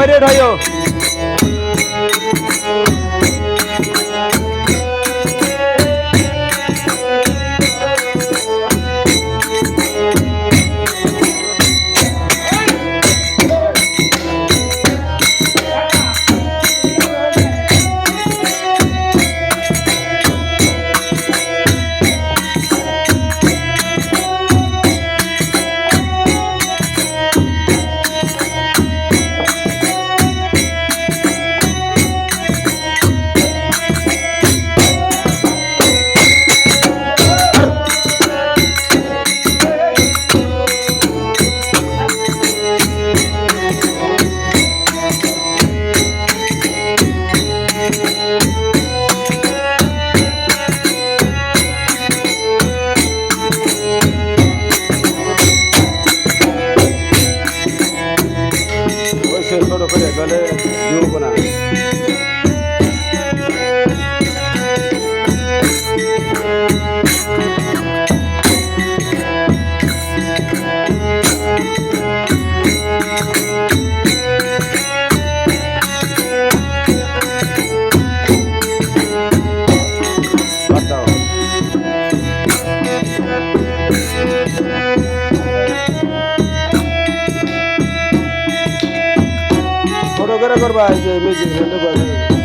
সবাই রেড করে গেলে যোগ না। করে করবা যে মিউজিক